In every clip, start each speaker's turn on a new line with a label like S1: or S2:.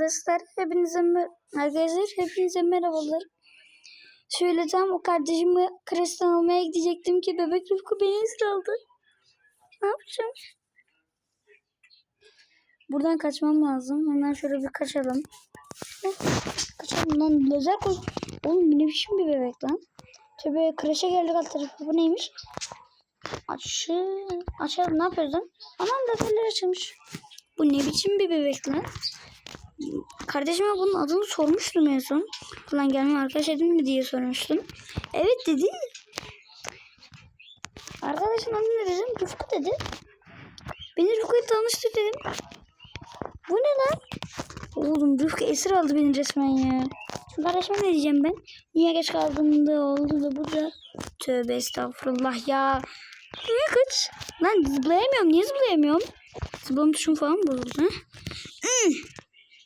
S1: arkadaşlar. Hepinize arkadaşlar hepinize merhabalar. Tam o kardeşimi kreşten almaya gidecektim ki bebek Rıfkı beni esir aldı. Ne yapacağım? Buradan kaçmam lazım. Hemen şöyle bir kaçalım. Heh, Kaçalım lan lazer koy. Oğlum ne biçim bir bebek lan. Tabii kreşe geldik alt tarafı. Bu neymiş? Aç. Açalım ne yapıyoruz lan? Aman defterler açılmış. Bu ne biçim bir bebek lan? Kardeşime bunun adını sormuştum en son. Falan gelme arkadaş edin mi diye sormuştum. Evet dedi. Arkadaşın adı ne dedim? Rıfkı dedi. Beni Rıfkı'yla tanıştır dedim. Bu ne lan? Oğlum Rıfkı esir aldı beni resmen ya. Şimdi kardeşime ne diyeceğim ben? Niye geç kaldım da oldu da burada. Tövbe estağfurullah ya. Niye kaç? Lan zıplayamıyorum. Niye zıplayamıyorum? Zıplama tuşum falan bozuldu.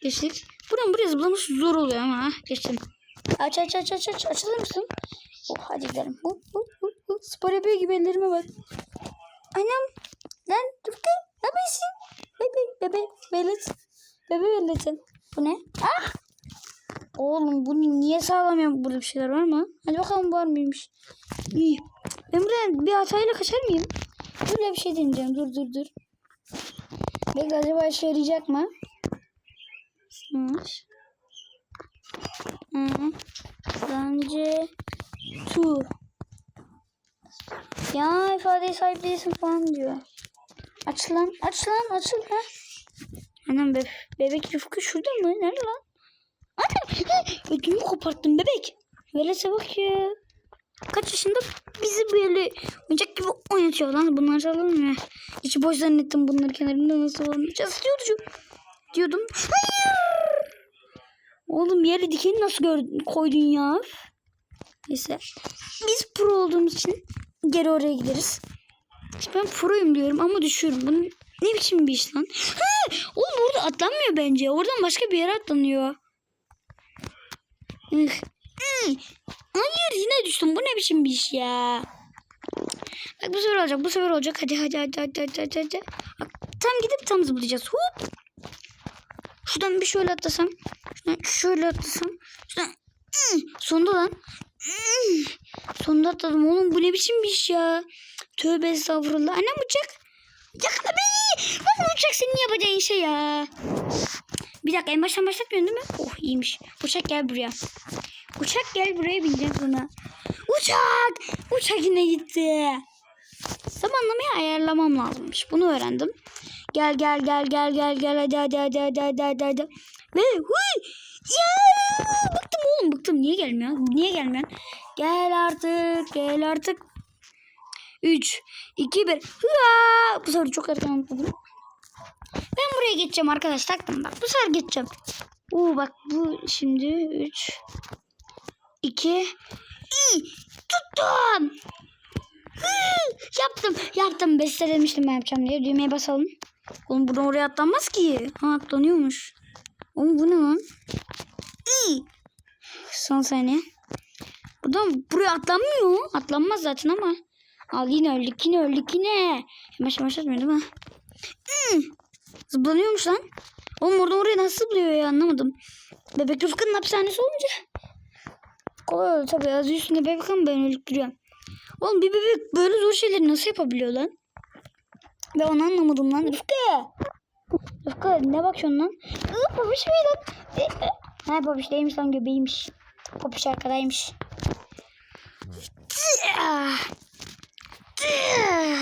S1: Geçtik. Buradan buraya zıplaması zor oluyor ama. Geçtim. Aç aç aç aç aç. Açılır mısın? Oh hadi gidelim. Hop hop hop hop. Spor yapıyor gibi ellerime bak. Anam. Lan Rıfkı. Ne yapıyorsun? Bebe bebe velet. Bebe veletin. Bu ne? Ah. Oğlum bu niye sağlamıyor burada bir şeyler var mı? Hadi bakalım var mıymış? İyi. Ben buradan bir hatayla kaçar mıyım? Böyle bir şey deneyeceğim. Dur dur dur. Bekle acaba işe yarayacak mı? Smash. Hı. Bence tu. Ya ifadeye sahip değilsin falan diyor. Aç lan. Aç lan. Açıl ha. Anam be bebek Rıfkı şurada mı? Nerede lan? Anam. Ödümü koparttın bebek. Velese bak ya. Kaç yaşında bizi böyle oyuncak gibi oynatıyor lan. Bunlar çalalım mı? Hiç boş zannettim bunları kenarında nasıl oynayacağız diyordu. Diyordum. Hayır. Oğlum yere dikeni nasıl gördün, koydun ya? Neyse. Biz pro olduğumuz için geri oraya gideriz. İşte ben proyum diyorum ama düşüyorum. Bu ne biçim bir iş lan? Ha! Oğlum orada atlanmıyor bence. Oradan başka bir yere atlanıyor. Ih. Hayır yine düştüm. Bu ne biçim bir iş ya? Bak bu sefer olacak. Bu sefer olacak. Hadi hadi hadi hadi hadi. hadi. Bak, tam gidip tam zıplayacağız. Hop. Şuradan bir şöyle atlasam. Şöyle atlasam. Şuradan. Ih, Sonunda lan. Sonunda atladım oğlum. Bu ne biçim bir iş ya? Tövbe estağfurullah. Annem uçak. Yakala beni. Lan uçak senin yapacağın şey ya. Bir dakika en baştan başlatmıyorsun değil mi? Oh iyiymiş. Uçak gel buraya. Uçak gel buraya bineceğim sana. Uçak! Uçak yine gitti. Zamanlamayı ayarlamam lazımmış. Bunu öğrendim. Gel gel gel gel gel gel hadi hadi hadi hadi hadi hadi hadi. Ve huy! Ya! Bıktım oğlum bıktım. Niye gelmiyor? Niye gelmiyor? Gel artık gel artık. 3, 2, 1. Hıa! Bu sefer çok erken atladım. Ben buraya geçeceğim arkadaşlar. Taktım bak. Bu sefer geçeceğim. Oo bak bu şimdi 3 2 tuttum. Hı, yaptım. Yaptım. Bestelemiştim ben yapacağım diye. Düğmeye basalım. Oğlum buradan oraya atlanmaz ki. Ha atlanıyormuş. Oğlum bu ne lan? İyi. Son saniye. Buradan buraya atlanmıyor. Atlanmaz zaten ama. Al yine öldük yine öldük yine. Yavaş yavaş atmıyor değil mi? Hmm. Zıplanıyormuş lan. Oğlum oradan oraya nasıl zıplıyor ya anlamadım. Bebek Rıfkı'nın hapishanesi olunca. Kolay oldu tabii. Az üstünde bebek ama ben öldürüyorum. Oğlum bir bebek böyle zor şeyleri nasıl yapabiliyor lan? Ben onu anlamadım lan. Rıfkı. Rıfkı ne bakıyorsun lan? Iı, babiş mi lan? Ha babiş değilmiş lan göbeğiymiş. Babiş arkadaymış.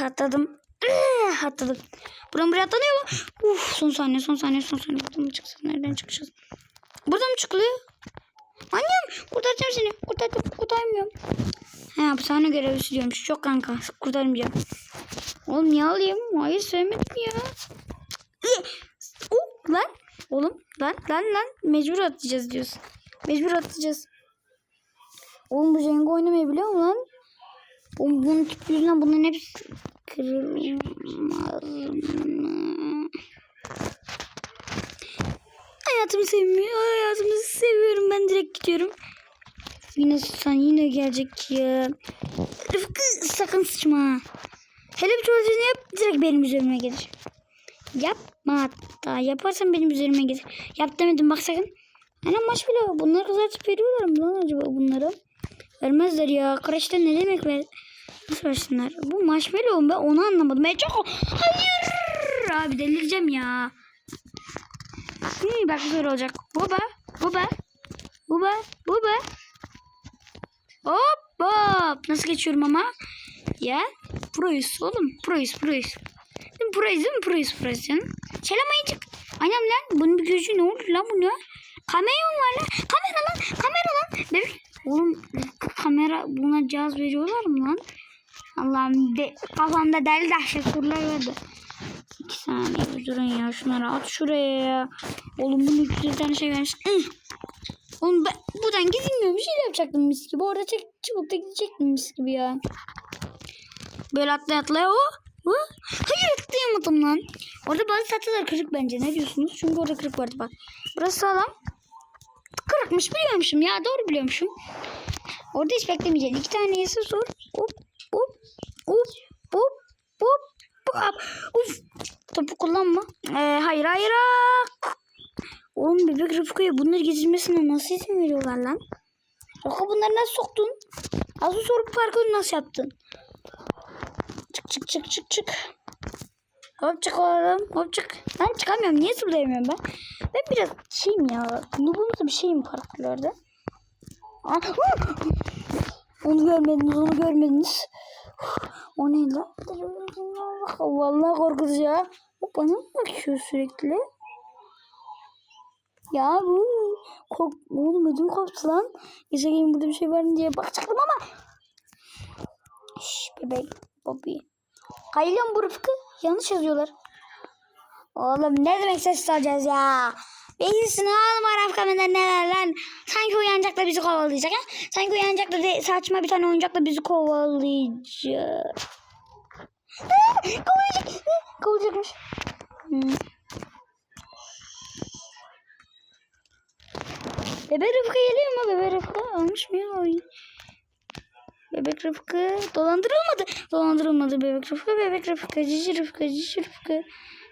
S1: Atladım. Atladım. Buradan buraya atlanıyor mu? Uf, son saniye son saniye son saniye. Buradan mı çıksak? Nereden çıkacağız? Buradan mı çıkılıyor? Annem kurtaracağım seni. Kurtardım. Kurtarmıyorum. He hapishane görevlisi diyormuş. Çok kanka. Kurtarmayacağım. Oğlum niye alayım? Hayır sevmedim ya. Oh, lan. Oğlum lan lan lan. Mecbur atlayacağız diyorsun. Mecbur atlayacağız. Oğlum bu Jenga oynamayı biliyor mu lan? Oğlum bunun yüzünden bunların hepsi kırılmaz mı? Hayatımı sevmiyor. Hayatımı seviyorum. Ben direkt gidiyorum. Yine sen yine gelecek ya. Rıfkı sakın sıçma. Hele bir tuvaletini yap direkt benim üzerime gelir. Yapma hatta. Yaparsan benim üzerime getir. Yap demedim bak sakın. Anam maç bile var. Bunları kızartıp veriyorlar mı lan acaba bunları? Vermezler ya. Kreşte ne demek ver? Nasıl versinler? Bu marshmallow mu? Ben onu anlamadım. Ben çok... Hayır! Abi delireceğim ya. Hmm, bak güzel olacak. Baba. Baba. Baba. Baba. Hop hop. Nasıl geçiyorum ama? Ya. Proyuz oğlum. Proyuz proyuz. Proyuz değil mi? Proyuz proyuz canım. Selam ayıcık. Anam lan. Bunun bir gözü ne oldu lan bu ne? Kamera var lan? Kamera lan. Kamera lan. Bebek. Oğlum kamera buna cihaz veriyorlar mı lan? Allah'ım de, kafamda deli dehşet sorular vardı. İki saniye bir durun ya şunları at şuraya ya. Oğlum bunu 300 tane şey vermiş. Oğlum ben buradan gidilmiyor bir şey yapacaktım mis gibi. Orada çek, çubukta gidecektim mis gibi ya. Böyle atlaya atlaya o. o. Hayır atlayamadım lan. Orada bazı tahtalar kırık bence. Ne diyorsunuz? Çünkü orada kırık vardı bak. Burası sağlam. Kırıkmış biliyormuşum ya. Doğru biliyormuşum. Orada hiç beklemeyeceğim. İki tane yesi sor. Hop hop hop hop hop hop. Topu kullanma. Ee, hayır hayır. Oğlum bebek Rıfkı'ya bunları gezilmesine nasıl izin veriyorlar lan? Rıfkı bunları nasıl soktun? Az sorup parkuru nasıl yaptın? Çık çık çık çık çık. Hop çık oğlum. Hop çık. Ben çıkamıyorum. Niye zıplayamıyorum ben? Ben biraz şeyim ya. Nubumuzda bir şeyim parkurlarda. Onu görmediniz, onu görmediniz. O ne lan? Vallahi korkutucu ya. O bana bakıyor sürekli? Ya bu kork oğlum ödüm koptu lan. Gezegenin burada bir şey var mı diye bakacaktım ama. Şş bebek Bobby. Kayılıyor bu Rıfkı? Yanlış yazıyorlar. Oğlum ne demek ses alacağız ya? Bilgisini alma Rafkam'da neler lan. Sanki uyanacak da bizi kovalayacak ha? Sanki uyanacak da saçma bir tane oyuncak da bizi kovalayacak. Kovalayacak. Kovalayacakmış. Hmm. Bebek Rıfkı geliyor mu? Bebek Rıfkı almış mı oyun? Bebek Rıfkı dolandırılmadı. Dolandırılmadı Bebek Rıfkı. Bebek Rıfkı. Cici Rıfkı. Cici Rıfkı.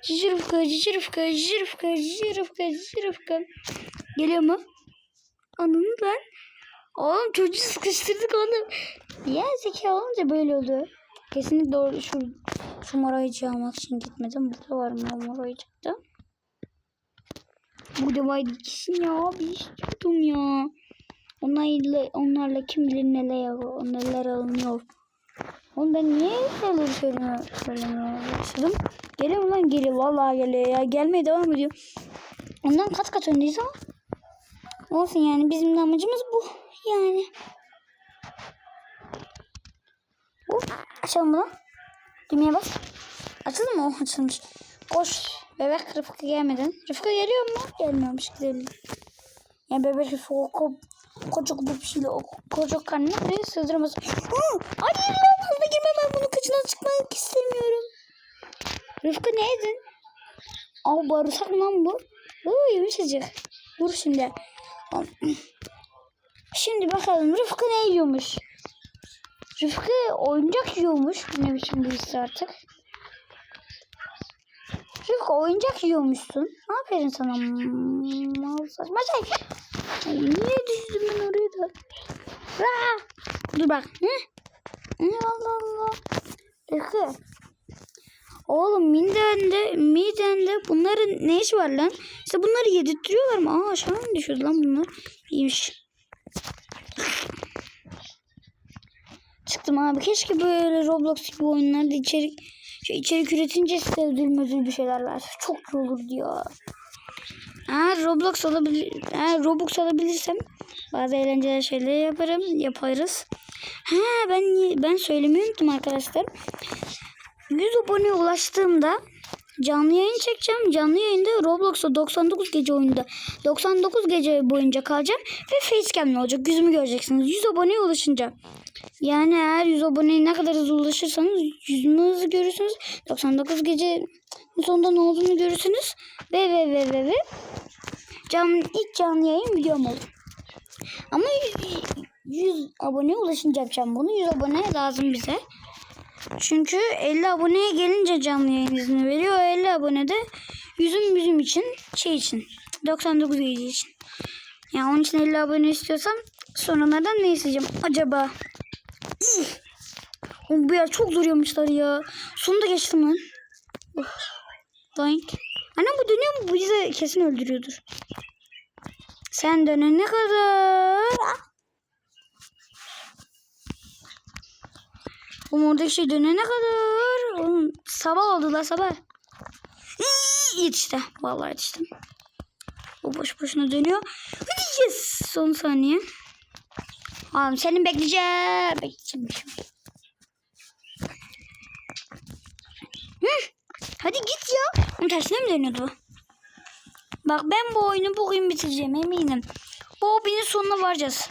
S1: Cici Rıfkı. Cici Rıfkı. Cici Rıfkı. Cici Rıfkı. Cici. Geliyor mu? Anladın lan. Oğlum çocuğu sıkıştırdık oğlum. Ya zeka olunca böyle oldu. Kesinlikle doğru şu şu morayıcı almak için gitmedim. Burada var mı morayıcıkta? Burada var ikisini ya. Bir istiyordum ya. Onlarla, onlarla kim bilir neler, neler alınıyor. Oğlum ben niye neler söylemiyor, söylemeye başladım? Geliyor lan? Geliyor. Vallahi geliyor ya. Gelmeye devam ediyor. Ondan kat kat öndeyiz ama. Olsun yani bizim de amacımız bu. Yani. Hop. Açalım bunu. Düğmeye bas. Açıldı mı? Oh açılmış. Koş. Bebek Rıfkı gelmeden. Rıfkı geliyor mu? Gelmiyormuş. Gidelim. Yani Rıfkı o ko koca bir şeyle o karnına buraya sığdıramaz. Hayır lan hızlı girme ben bunun kıçına çıkmak istemiyorum. Rıfkı ne yedin? Aa bağırsak lan bu? Oo yumuşacık. Dur şimdi. Şimdi bakalım Rıfkı ne yiyormuş? Rıfkı oyuncak yiyormuş. Ne biçim birisi artık. Rıfkı oyuncak yiyormuşsun. Aferin sana. Mal saçma şey. Niye düştüm ben oraya da? Aa! Dur bak. Hı? Hı, Allah Allah. Rıfkı. Oğlum midende, midende bunların ne işi var lan? İşte bunları yedirtiyorlar mı? Aa aşağı mı düşüyordu lan bunlar? İyiymiş. Çıktım abi. Keşke böyle Roblox gibi oyunlarda içerik şey içerik üretince sevdiğim ödül bir şeyler verse. Çok iyi olurdu ya. Eğer Roblox olabilir, eğer Robux alabilirsem bazı eğlenceli şeyler yaparım, yaparız. Ha ben ben söylemeyi unuttum arkadaşlar. 100 aboneye ulaştığımda canlı yayın çekeceğim. Canlı yayında Roblox'ta 99 gece oyunda 99 gece boyunca kalacağım ve facecam'le olacak. Yüzümü göreceksiniz. 100 aboneye ulaşınca. Yani eğer 100 aboneye ne kadar hızlı ulaşırsanız yüzümü hızlı görürsünüz. 99 gece sonunda ne olduğunu görürsünüz. Ve ve ve ve ve canlı, ilk canlı yayın videom olur. Ama 100, 100 aboneye ulaşınca yapacağım bunu. 100 abone lazım bize. Çünkü 50 aboneye gelince canlı yayın izni veriyor. O 50 abonede yüzüm yüzüm için şey için 99 gece için. Yani onun için 50 abone istiyorsam sonralardan ne isteyeceğim acaba? Oğlum bu ya çok zor yapmışlar ya. Sonunda geçtim lan. Of. Doink. Annem bu dönüyor mu? Bu bizi kesin öldürüyordur. Sen dönene kadar. Oğlum oradaki şey dönene kadar. Oğlum sabah oldu la sabah. İyi, Yetişti. Vallahi yetiştim. O boş boşuna dönüyor. Yes. Son saniye. Oğlum senin bekleyeceğim. Bekleyeceğim. Hı, Hadi git ya. Onun tersine mi dönüyordu? Bak ben bu oyunu bugün bitireceğim eminim. Bu hobinin sonuna varacağız.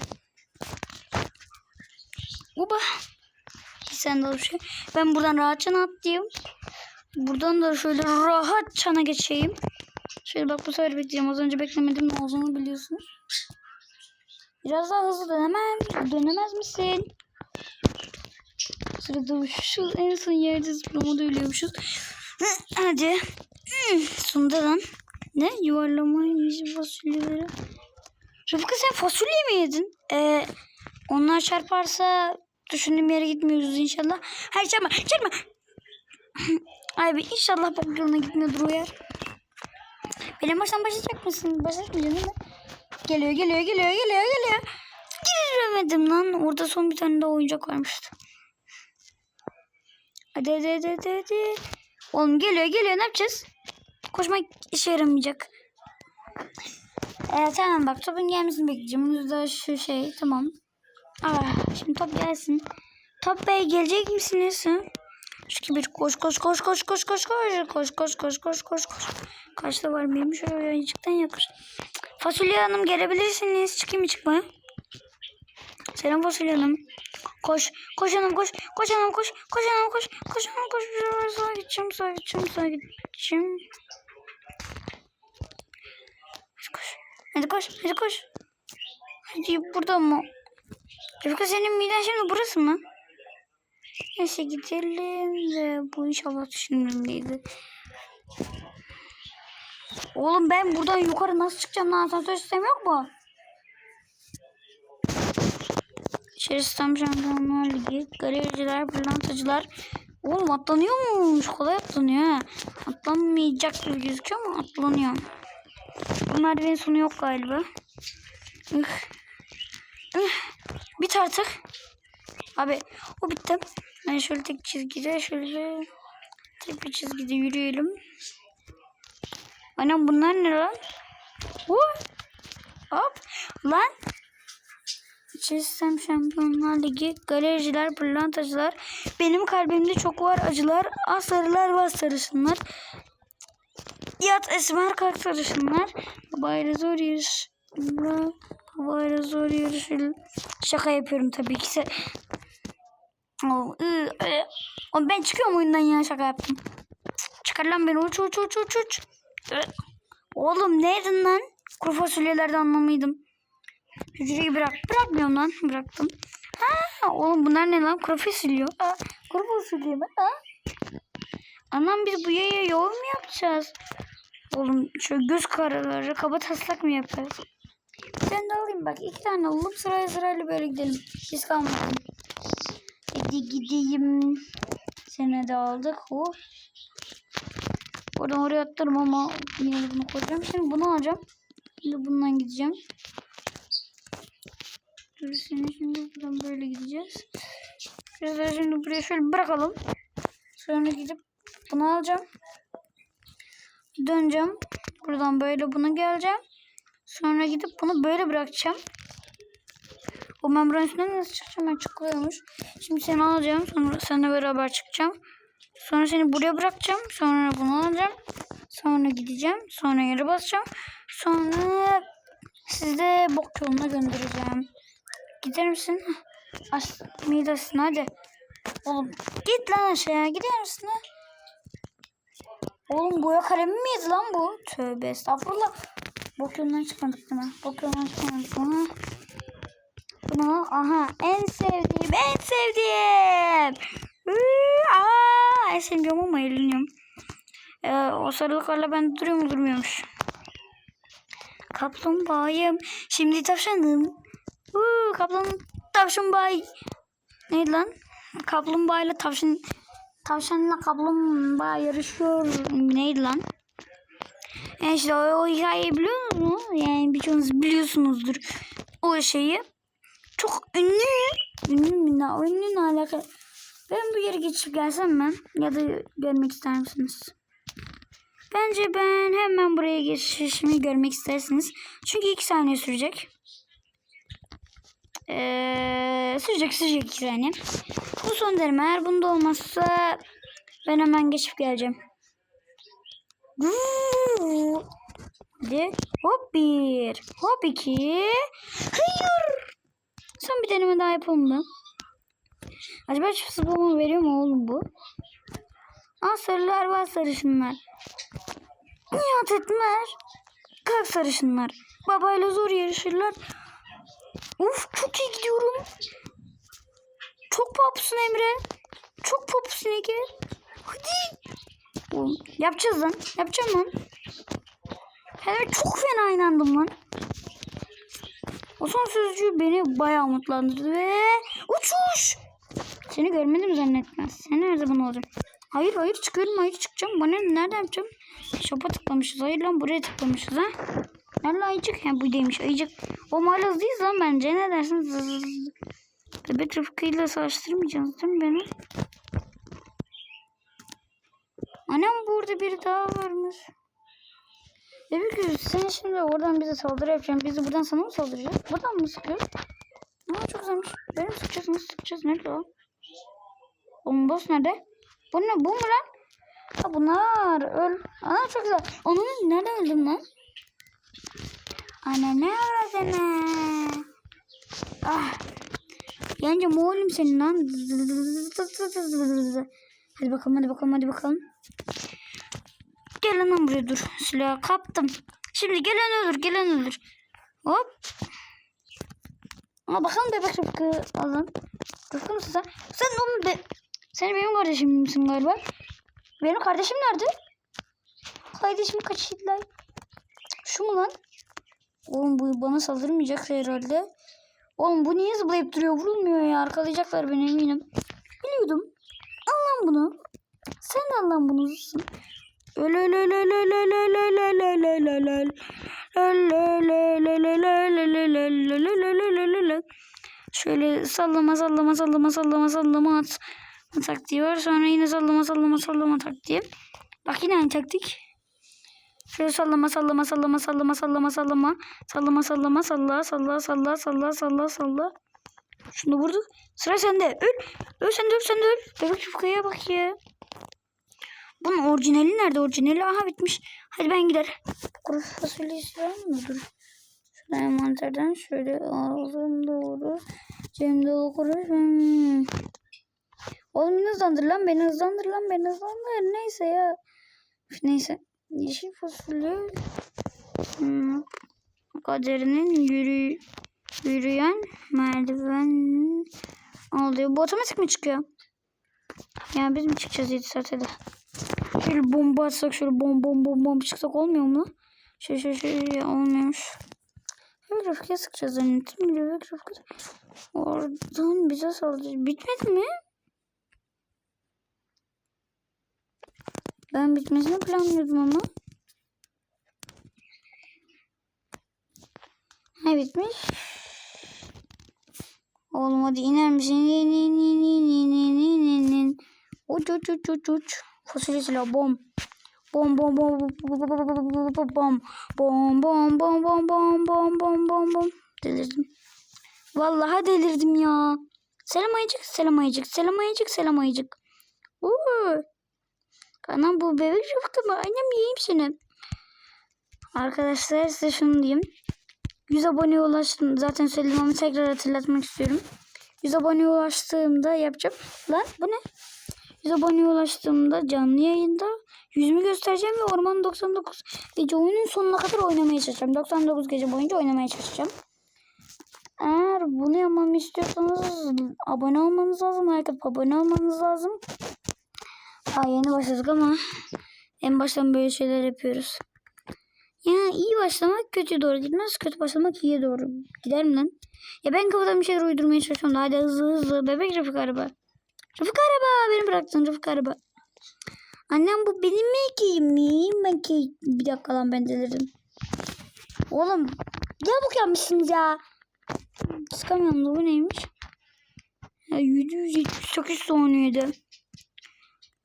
S1: Uba. Sen de şey. Ben buradan rahatça atlayayım. Buradan da şöyle rahatça geçeyim. Şöyle bak bu sefer bekleyeceğim. Az önce beklemedim ne olduğunu biliyorsunuz. Biraz daha hızlı dönemem. Dönemez misin? Sırada şu en son yerde zıplamada ölüyormuşuz. Hadi. Sonunda lan. Ne? Yuvarlamaymış fasulyeleri. Rıfkı sen fasulye mi yedin? Ee, onlar çarparsa düşündüğüm yere gitmiyoruz inşallah. Hayır çarpma çarpma. Ay be inşallah bok yoluna gitmiyordur o yer. Benim baştan başlayacak mısın? Başlatmayacaksın değil mi? Geliyor geliyor geliyor geliyor geliyor. Giremedim lan. Orada son bir tane daha oyuncak varmıştı. Hadi hadi hadi hadi. hadi. Oğlum geliyor geliyor ne yapacağız? Koşmak işe yaramayacak. Evet tamam bak topun gelmesini bekleyeceğim. Burada şu şey tamam. Ah, şimdi top gelsin. Top bey gelecek misiniz? Şu bir koş koş koş koş koş koş koş koş koş koş koş koş koş. Kaçta var benim şöyle ayıcıktan yakır. Fasulye hanım gelebilirsiniz. Çıkayım mı çıkmaya? Selam fasulye hanım. Koş. Koş hanım koş. Koş hanım koş. Koş hanım koş. Koş hanım koş. Sağa gideceğim. Sağa gideceğim. Sağa gideceğim. Hadi koş. Hadi koş. Hadi koş. Hadi burada mı? Rıfkı senin miden şimdi burası mı? Neyse gidelim de bu inşallah düşündüğümdeydi. Oğlum ben buradan yukarı nasıl çıkacağım lan? Asansör sistemi yok mu? İçerisi tam şampiyonlar ligi. Galericiler, pırlantacılar. Oğlum atlanıyormuş. Kolay atlanıyor ha. Atlanmayacak gibi gözüküyor ama atlanıyor. Bu merdivenin sonu yok galiba. Bit artık. Abi o bitti. Ben şöyle tek çizgide şöyle tek bir çizgide yürüyelim. Anam bunlar ne lan? Huu. Hop. Lan. Çizsem Şampiyonlar Ligi, galericiler, pırlantacılar. Benim kalbimde çok var acılar. Az sarılar var sarışınlar. Yat esmer kalk sarışınlar. Bayra zor yarış. Bayra zor yarış. Şaka yapıyorum tabii ki. Oğlum ben çıkıyorum oyundan ya şaka yaptım. Çıkar lan beni uç uç uç uç uç. Oğlum neydin lan? Kuru fasulyelerden anlamıyordum. Hücreyi bırak. Bırakmıyorum lan. Bıraktım. Ha, oğlum bunlar ne lan? Kuru fasulye. Aa, kuru fasulye mi? Aa. Anam biz bu yaya yoğurt mu yapacağız? Oğlum şöyle göz karaları kaba taslak mı yapacağız? Ben de alayım bak. iki tane alalım. Sıraya sırayla böyle gidelim. Biz kalmasın. Hadi gideyim. Seni de aldık. Hop. Oradan oraya atlarım ama yine bunu koyacağım. Şimdi bunu alacağım. Şimdi bundan gideceğim. Dur seni şimdi buradan böyle gideceğiz. Daha şimdi buraya şöyle bırakalım. Sonra gidip bunu alacağım. Döneceğim. Buradan böyle bunu geleceğim. Sonra gidip bunu böyle bırakacağım. O ben buranın üstüne nasıl çıkacağım? Ben çıkıyormuş. Şimdi seni alacağım. Sonra seninle beraber çıkacağım. Sonra seni buraya bırakacağım. Sonra bunu alacağım. Sonra gideceğim. Sonra yere basacağım. Sonra sizi bok yoluna göndereceğim. Gider misin? Aç midesini hadi. Oğlum git lan aşağıya. Gider misin? ha? Oğlum boya kalemi mi yedi lan bu? Tövbe estağfurullah. Bok yolundan çıkmadık değil mi? Bok yolundan çıkmadık. Bunu, bunu aha en sevdiğim en sevdiğim. Aa, ay sevmiyorum ama eğleniyorum. Ee, o sarılıklarla ben duruyor mu durmuyormuş. Kaplumbağayım. Şimdi tavşanım. Uuu kaplan tavşan bay. Neydi lan? Kaplumbağa tavşan tavşanla kaplumbağa yarışıyor. Neydi lan? Yani işte o, o hikayeyi biliyor musunuz? Yani birçoğunuz biliyorsunuzdur o şeyi. Çok ünlü. Ünlü mü? Ünlü ne alaka? Ben bu yere geçip gelsem mi? Ya da görmek ister misiniz? Bence ben hemen buraya geçişimi görmek istersiniz. Çünkü iki saniye sürecek. Ee, sürecek sürecek iki saniye. Bu son derim. Eğer bunda olmazsa ben hemen geçip geleceğim. Hadi. Hop bir. Hop iki. Hayır. Son bir deneme daha yapalım mı? Acaba çift zıplama veriyor mu oğlum bu? Aa sarılar var sarışınlar. Nihat etmez. Kalk sarışınlar. Babayla zor yarışırlar. Uf çok iyi gidiyorum. Çok popsun Emre. Çok popsun Ege. Hadi. Oğlum, yapacağız lan. Yapacağım lan. Hele çok fena inandım lan. O son sözcüğü beni bayağı umutlandırdı ve uçuş. Seni görmedim zannetmez. Sen her zaman olacağım. Hayır hayır çıkıyorum hayır çıkacağım. Bana ne nerede yapacağım? Şopa tıklamışız. Hayır lan buraya tıklamışız ha. Nerede ayıcık? Ha buradaymış ayıcık. O malaz değil lan bence. Ne dersin? Zız zız zız. Bebek Rıfkı ile savaştırmayacağız değil mi beni? Anam burada biri daha varmış. Bebek Rıfkı sen şimdi oradan bize saldırı yapacaksın. Biz de buradan sana mı saldıracağız? Buradan mı sıkıyoruz? Aa çok güzelmiş. Benim sıkacağız nasıl sıkacağız? Nerede o? Bombos nerede? Bu ne? Bu mu lan? Ha bunlar öl. Aa çok güzel. Onu nereden öldüm lan? Ana ne aradın Ah. Yence oğlum senin lan. Hadi bakalım hadi bakalım hadi bakalım. Gel lan buraya dur. Silahı kaptım. Şimdi gelen ölür gelen ölür. Hop. Aa bakalım bebek Rıfkı alın. Rıfkı mısın sen? Sen oğlum be... Sen benim kardeşimsin galiba. Benim kardeşim nerede? Kardeşim kaçıydı lan? Şu mu lan? Oğlum bu bana saldırmayacak herhalde. Oğlum bu niye zıplayıp duruyor? Vurulmuyor ya. Arkalayacaklar beni eminim. Biliyordum. Al lan bunu. Sen de al lan bunu. Öl. Şöyle sallama sallama sallama sallama sallama at. Taktiği var. Sonra yine sallama sallama sallama taktiği. Bak yine aynı taktik. Şöyle sallama sallama sallama sallama sallama sallama sallama sallama salla salla salla salla salla salla. Şunu vurduk. Sıra sende. Öl. Öl sen de öl sen de öl. Bebek çufkaya bak ya. Bunun orijinali nerede? Orijinali aha bitmiş. Hadi ben gider. Kuru fasulyesi var mı? Dur. Şuradan envanterden şöyle ağzım doğru. Cemde okuruz. Hmm. Oğlum beni hızlandır lan beni hızlandır lan beni hızlandır. Neyse ya. Neyse. Yeşil fasulye. Hmm. Kaderinin yürü, yürüyen merdiven oluyor. Bu otomatik mi çıkıyor? Yani biz mi çıkacağız 7 saatte de? Şöyle bomba atsak şöyle bom bom bom bom çıksak olmuyor mu? Şöyle şöyle şöyle olmuyormuş. Hem Rıfkı'ya sıkacağız zannettim. Rıfkı oradan bize saldıracak. Bitmedi mi? Ben bitmesini planlıyordum ama. Ha bitmiş. Oğlum hadi iner misin? İn in in in in in in in in. Uç uç uç uç uç. Fasulye silah. Bom bom bom bom bom bom bom bom bom bom bom bom bom bom bom delirdim. Vallahi delirdim ya. Selam ayıcık, selam ayıcık, selam ayıcık, selam ayıcık. Uuu. Anam bu bebek rıfkı mı? Annem yiyeyim seni. Arkadaşlar size şunu diyeyim. 100 aboneye ulaştım. Zaten söyledim ama tekrar hatırlatmak istiyorum. 100 aboneye ulaştığımda yapacağım. Lan bu ne? 100 aboneye ulaştığımda canlı yayında yüzümü göstereceğim ve Orman 99 gece oyunun sonuna kadar oynamaya çalışacağım. 99 gece boyunca oynamaya çalışacağım. Eğer bunu yapmamı istiyorsanız abone olmanız lazım. Like abone olmanız lazım. Daha yeni başladık ama en baştan böyle şeyler yapıyoruz. Ya iyi başlamak kötü doğru gitmez. Kötü başlamak iyiye doğru gider mi lan? Ya ben kafadan bir şeyler uydurmaya çalışıyorum hadi hızlı hızlı. Bebek Rafık araba. Rafık araba beni bıraktın Rafık araba. Annem bu benim mi ekeyim Ben ki bir dakika lan ben delirdim. Oğlum ya bu yapmışsınız ya. Çıkamıyorum da bu neymiş? Ya 778 saniyede.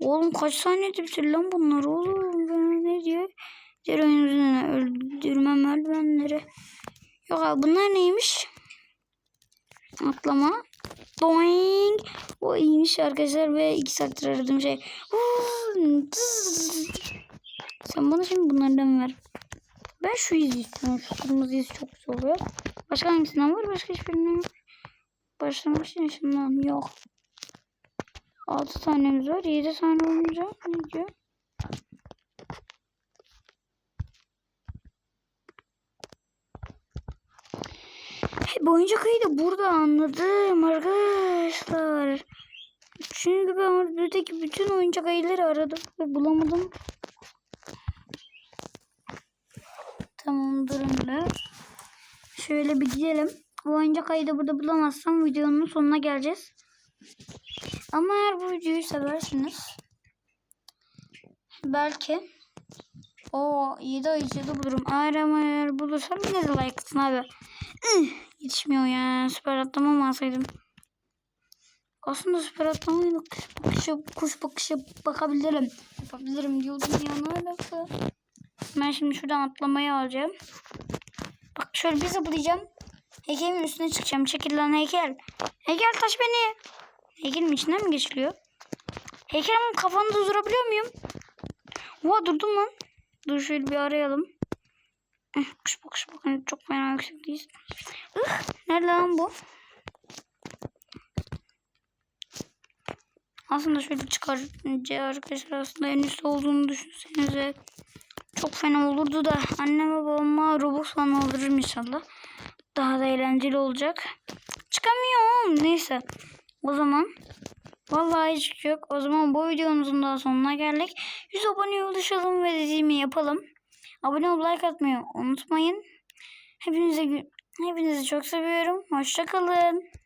S1: Oğlum kaç saniyede bitir lan bunlar oğlum. Ben ne diyor? Diğer oyun üzerine öldürme merdivenleri. Yok abi bunlar neymiş? Atlama. Doing. O iyiymiş arkadaşlar ve iki saattir aradığım şey. Sen bana şimdi bunlardan ver. Ben şu izi istiyorum. Şu kırmızı iz çok güzel oluyor. Başka hangisinden var? Başka hiçbirinden yok. Başlamış yaşından yok. 6 tanemiz var. 7 tane olunca ne diyor? Hep oyuncak ayı da burada anladım arkadaşlar. Çünkü ben buradaki bütün oyuncak ayıları aradım ve bulamadım. Tamam durun da. Şöyle bir gidelim. Bu oyuncak ayı da burada bulamazsam videonun sonuna geleceğiz. Ama eğer bu videoyu seversiniz belki o 7 ay içinde bulurum. Eğer ama eğer bulursam yine de like atın abi. Yetişmiyor ya. Süper atlama alsaydım? Aslında süper atlamayla kuş bakışı, kuş bakışı bakabilirim. Yapabilirim diyordum ya ne alaka? Ben şimdi şuradan atlamayı alacağım. Bak şöyle bir zıplayacağım. Heykelimin üstüne çıkacağım. Çekil lan heykel. Heykel taş beni. Heykelin içinden mi geçiliyor? Heykelimin kafanı da durabiliyor muyum? Oha durdum lan. Dur şöyle bir arayalım. Eh, Kuş bakış bakın çok fena yüksekteyiz. Ih, nerede lan bu? Aslında şöyle çıkarınca arkadaşlar aslında en üstte olduğunu düşünsenize. Çok fena olurdu da anneme babama Robux falan aldırırım inşallah. Daha da eğlenceli olacak. Çıkamıyorum. Neyse. O zaman Vallahi hiç yok. O zaman bu videomuzun daha sonuna geldik. 100 aboneye ulaşalım ve dediğimi yapalım. Abone olup like atmayı unutmayın. Hepinize hepinizi çok seviyorum. Hoşçakalın.